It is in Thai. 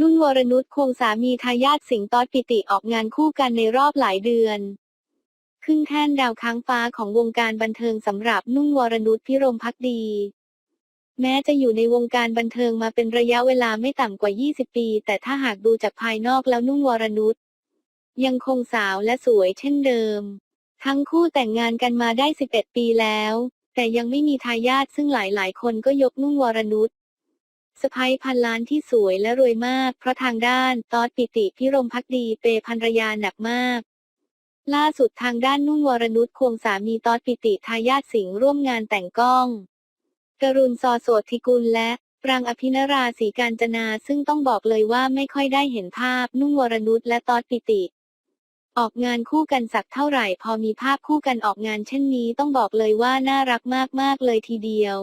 นุ่นวรนุชคงสามีทายาทสิงห์ตอดปิติออกงานคู่กันในรอบหลายเดือนขึ้นแท่นดาวค้างฟ้าของวงการบันเทิงสำหรับนุ่นวรนุชพิรมพักดี แม้จะอยู่ในวงการบันเทิงมาเป็นระยะเวลาไม่ต่ำกว่า 20 ปี แต่ถ้าหากดูจากภายนอกแล้วนุ่นวรนุชยังคงสาวและสวยเช่นเดิม ทั้งคู่แต่งงานกันมาได้ 11 ปีแล้ว แต่ยังไม่มีทายาทซึ่งหลายๆ คนก็ยกนุ่นวรนุช สะพ้ยพันล้านที่สวยและรวยมาก เพราะทางด้านตอดปิติพิรมพักดีเปย์ภรรยาหนักมาก ล่าสุดทางด้านนุ่นวรนุชควงสามีตอดปิติทายาทสิงห์ร่วมงานแต่งกล้อง กรุณซอโสธิกุลและปรางอภินราศรีการจนาซึ่งต้องบอกเลยว่าไม่ค่อยได้เห็นภาพนุ่นวรนุชและตอดปิติ ออกงานคู่กันสักเท่าไหร่ พอมีภาพคู่กันออกงานเช่นนี้ต้องบอกเลยว่าน่ารักมากๆเลยทีเดียว